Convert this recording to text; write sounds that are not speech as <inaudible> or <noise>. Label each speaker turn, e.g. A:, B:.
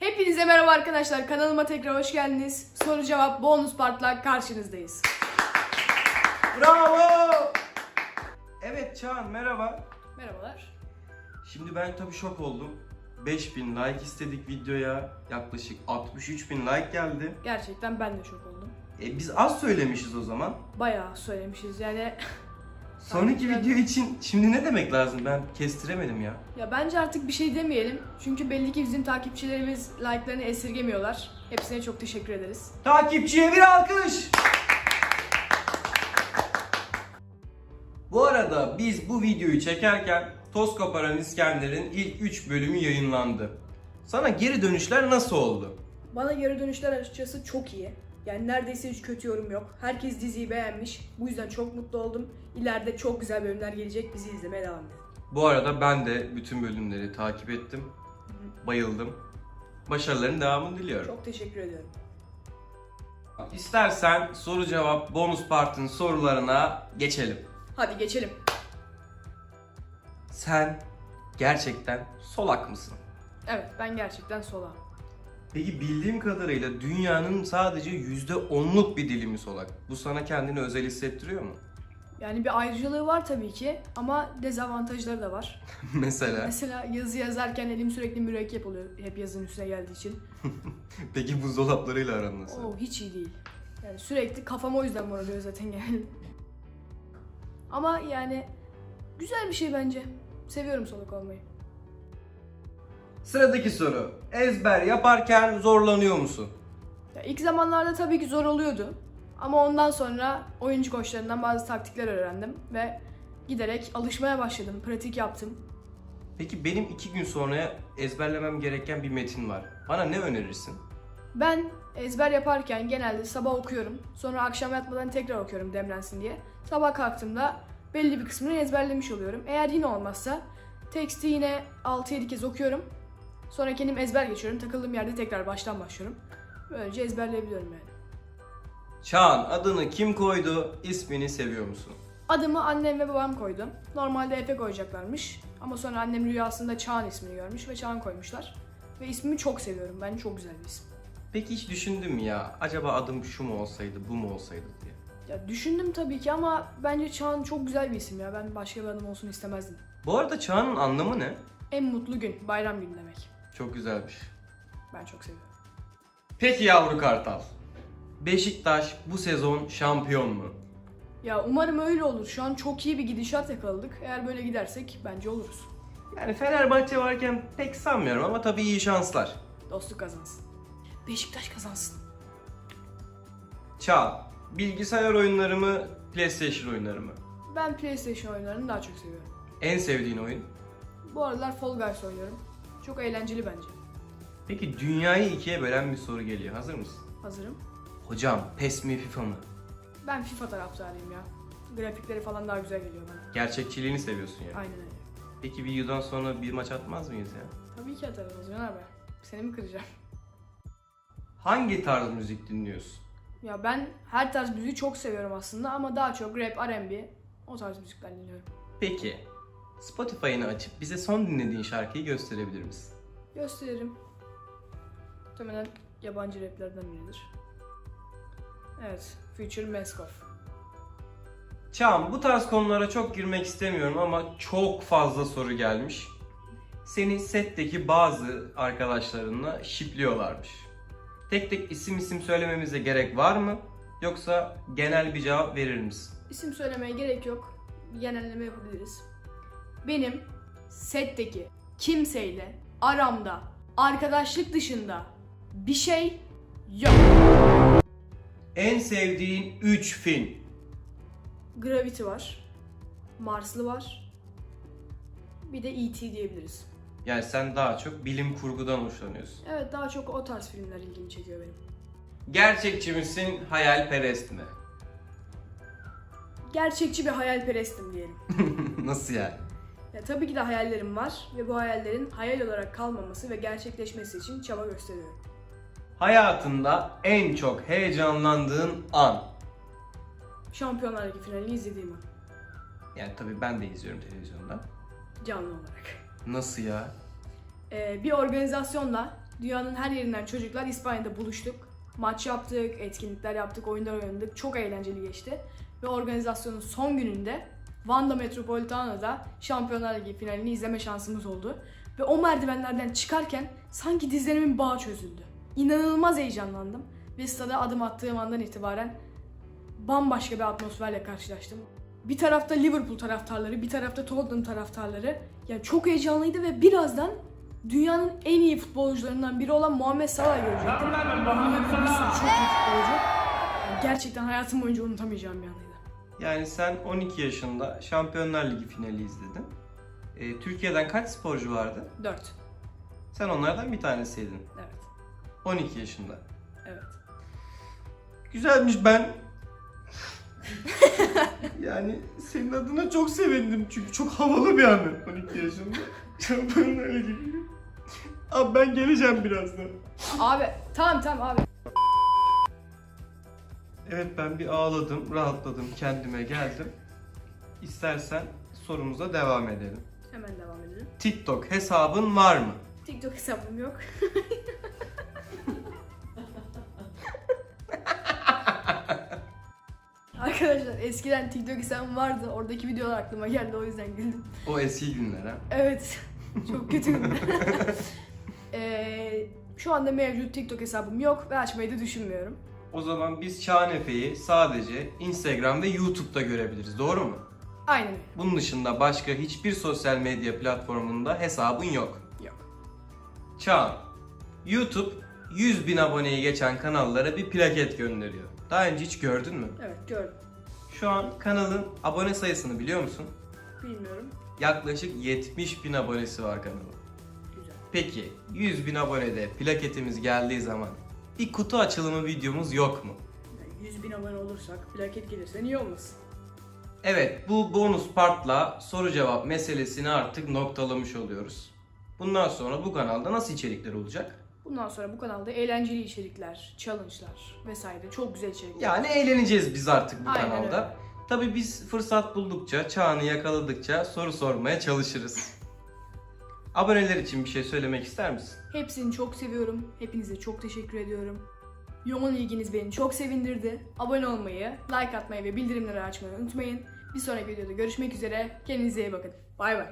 A: Hepinize merhaba arkadaşlar. Kanalıma tekrar hoş geldiniz. Soru cevap bonus partla karşınızdayız.
B: Bravo! Evet Çağan merhaba.
A: Merhabalar.
B: Şimdi ben tabii şok oldum. 5000 like istedik videoya. Yaklaşık 63 bin like geldi.
A: Gerçekten ben de şok oldum.
B: E, biz az söylemişiz o zaman.
A: Bayağı söylemişiz yani. <laughs>
B: Sonraki video için şimdi ne demek lazım ben kestiremedim ya.
A: Ya bence artık bir şey demeyelim. Çünkü belli ki bizim takipçilerimiz like'larını esirgemiyorlar. Hepsine çok teşekkür ederiz.
B: Takipçiye bir alkış. Bu arada biz bu videoyu çekerken Toz Koparan İskender'in ilk 3 bölümü yayınlandı. Sana geri dönüşler nasıl oldu?
A: Bana geri dönüşler açıkçası çok iyi. Yani neredeyse hiç kötü yorum yok. Herkes diziyi beğenmiş. Bu yüzden çok mutlu oldum. İleride çok güzel bölümler gelecek. Bizi izlemeye devam edin.
B: Bu arada ben de bütün bölümleri takip ettim. Bayıldım. Başarıların devamını diliyorum.
A: Çok teşekkür ediyorum.
B: İstersen soru cevap bonus partın sorularına geçelim.
A: Hadi geçelim.
B: Sen gerçekten solak mısın?
A: Evet ben gerçekten sola.
B: Peki bildiğim kadarıyla dünyanın sadece %10'luk bir dilimi solak. Bu sana kendini özel hissettiriyor mu?
A: Yani bir ayrıcalığı var tabii ki ama dezavantajları da var. <laughs>
B: Mesela.
A: Mesela yazı yazarken elim sürekli mürekkep oluyor hep yazının üstüne geldiği için. <laughs>
B: Peki buzdolaplarıyla aran nasıl?
A: Oo hiç iyi değil. Yani sürekli kafam o yüzden morarıyor zaten yani. Ama yani güzel bir şey bence. Seviyorum soluk olmayı.
B: Sıradaki soru. Ezber yaparken zorlanıyor musun?
A: Ya ilk zamanlarda tabii ki zor oluyordu. Ama ondan sonra oyuncu koçlarından bazı taktikler öğrendim ve giderek alışmaya başladım, pratik yaptım.
B: Peki benim iki gün sonra ezberlemem gereken bir metin var. Bana ne önerirsin?
A: Ben ezber yaparken genelde sabah okuyorum. Sonra akşam yatmadan tekrar okuyorum demlensin diye. Sabah kalktığımda belli bir kısmını ezberlemiş oluyorum. Eğer yine olmazsa teksti yine 6-7 kez okuyorum. Sonra kendim ezber geçiyorum. Takıldığım yerde tekrar baştan başlıyorum. Böylece ezberleyebiliyorum yani.
B: Çağan adını kim koydu? İsmini seviyor musun?
A: Adımı annem ve babam koydu. Normalde Efe koyacaklarmış. Ama sonra annem rüyasında Çağan ismini görmüş ve Çağan koymuşlar. Ve ismimi çok seviyorum. Bence çok güzel bir isim.
B: Peki hiç düşündün mü ya acaba adım şu mu olsaydı bu mu olsaydı diye?
A: Ya düşündüm tabii ki ama bence Çağan çok güzel bir isim ya. Ben başka bir adım olsun istemezdim.
B: Bu arada Çağan'ın anlamı ne?
A: En mutlu gün, bayram günü demek.
B: Çok güzelmiş.
A: Ben çok seviyorum.
B: Peki yavru kartal. Beşiktaş bu sezon şampiyon mu?
A: Ya umarım öyle olur. Şu an çok iyi bir gidişat yakaladık. Eğer böyle gidersek bence oluruz.
B: Yani Fenerbahçe varken pek sanmıyorum ama tabii iyi şanslar.
A: Dostluk kazansın. Beşiktaş kazansın.
B: Çağan, bilgisayar oyunları mı, PlayStation oyunları mı?
A: Ben PlayStation oyunlarını daha çok seviyorum.
B: En sevdiğin oyun?
A: Bu aralar Fall Guys oynuyorum. Çok eğlenceli bence.
B: Peki dünyayı ikiye bölen bir soru geliyor. Hazır mısın?
A: Hazırım.
B: Hocam, PES mi FIFA mı?
A: Ben FIFA taraftarıyım ya. Grafikleri falan daha güzel geliyor bana.
B: Gerçekçiliğini seviyorsun yani.
A: Aynen öyle.
B: Peki videodan sonra bir maç atmaz mıyız ya?
A: Tabii ki atarım o zaman abi. Seni mi kıracağım?
B: Hangi tarz müzik dinliyorsun?
A: Ya ben her tarz müziği çok seviyorum aslında ama daha çok rap, R&B o tarz müzikler dinliyorum.
B: Peki, Spotify'ını açıp bize son dinlediğin şarkıyı gösterebilir misin?
A: Gösteririm. Muhtemelen yabancı raplerden biridir. Evet, Future Mask Off.
B: Çağan bu tarz konulara çok girmek istemiyorum ama çok fazla soru gelmiş. Seni setteki bazı arkadaşlarınla şipliyorlarmış. Tek tek isim isim söylememize gerek var mı? Yoksa genel bir cevap verir misin?
A: İsim söylemeye gerek yok. Genelleme yapabiliriz. Benim setteki kimseyle aramda arkadaşlık dışında bir şey yok.
B: En sevdiğin 3 film.
A: Gravity var. Marslı var. Bir de E.T. diyebiliriz.
B: Yani sen daha çok bilim kurgudan hoşlanıyorsun.
A: Evet daha çok o tarz filmler ilgimi çekiyor benim.
B: Gerçekçi misin, hayalperest mi?
A: Gerçekçi bir hayalperestim diyelim. <laughs>
B: Nasıl yani?
A: Ya tabii ki de hayallerim var ve bu hayallerin hayal olarak kalmaması ve gerçekleşmesi için çaba gösteriyorum.
B: Hayatında en çok heyecanlandığın an.
A: Şampiyonlar Ligi finalini izlediğim an.
B: Yani tabii ben de izliyorum televizyonda.
A: Canlı olarak.
B: Nasıl ya?
A: Ee, bir organizasyonla dünyanın her yerinden çocuklar İspanya'da buluştuk. Maç yaptık, etkinlikler yaptık, oyunlar oynadık. Çok eğlenceli geçti. Ve organizasyonun son gününde Wanda Metropolitano'da Şampiyonlar Ligi finalini izleme şansımız oldu. Ve o merdivenlerden çıkarken sanki dizlerimin bağı çözüldü. İnanılmaz heyecanlandım. Ve stada adım attığım andan itibaren bambaşka bir atmosferle karşılaştım. Bir tarafta Liverpool taraftarları, bir tarafta Tottenham taraftarları. Yani çok heyecanlıydı ve birazdan dünyanın en iyi futbolcularından biri olan Muhammed Salah görecektim. Bir sürü çok iyi futbolcu. Yani gerçekten hayatım boyunca unutamayacağım bir anıydı.
B: Yani sen 12 yaşında Şampiyonlar Ligi finali izledin. Ee, Türkiye'den kaç sporcu vardı?
A: 4.
B: Sen onlardan bir tanesiydin.
A: Evet.
B: 12 yaşında.
A: Evet.
B: Güzelmiş ben. <laughs> yani senin adına çok sevindim çünkü çok havalı bir anı 12 yaşında. <laughs> Şampiyonlar Ligi. Abi ben geleceğim birazdan.
A: Abi tamam tamam abi.
B: Evet ben bir ağladım, rahatladım, kendime geldim. İstersen sorumuza devam edelim.
A: Hemen devam edelim.
B: TikTok hesabın var mı?
A: TikTok hesabım yok. <laughs> Arkadaşlar eskiden TikTok hesabım vardı. Oradaki videolar aklıma geldi o yüzden güldüm.
B: O eski günler ha.
A: Evet. <laughs> Çok kötü. <laughs> Ee, şu anda mevcut TikTok hesabım yok ve açmayı da düşünmüyorum.
B: O zaman biz Şahanefe'yi sadece Instagram ve YouTube'da görebiliriz. Doğru mu?
A: Aynen.
B: Bunun dışında başka hiçbir sosyal medya platformunda hesabın yok.
A: Yok.
B: Çağan, YouTube 100 bin aboneyi geçen kanallara bir plaket gönderiyor. Daha önce hiç gördün mü?
A: Evet gördüm.
B: Şu an kanalın abone sayısını biliyor musun?
A: Bilmiyorum.
B: Yaklaşık 70 bin abonesi var kanalın.
A: Güzel.
B: Peki 100 bin abonede plaketimiz geldiği zaman bir kutu açılımı videomuz yok mu?
A: Yani 100 bin abone olursak plaket gelirse niye olmasın?
B: Evet bu bonus partla soru cevap meselesini artık noktalamış oluyoruz. Bundan sonra bu kanalda nasıl içerikler olacak?
A: Bundan sonra bu kanalda eğlenceli içerikler, challenge'lar vesaire çok güzel içerikler.
B: Yani eğleneceğiz biz artık bu
A: Aynen
B: kanalda.
A: öyle.
B: Tabii biz fırsat buldukça, çağını yakaladıkça soru sormaya çalışırız. <laughs> Aboneler için bir şey söylemek ister misin?
A: Hepsini çok seviyorum. Hepinize çok teşekkür ediyorum. Yoğun ilginiz beni çok sevindirdi. Abone olmayı, like atmayı ve bildirimleri açmayı unutmayın. Bir sonraki videoda görüşmek üzere. Kendinize iyi bakın. Bay bay.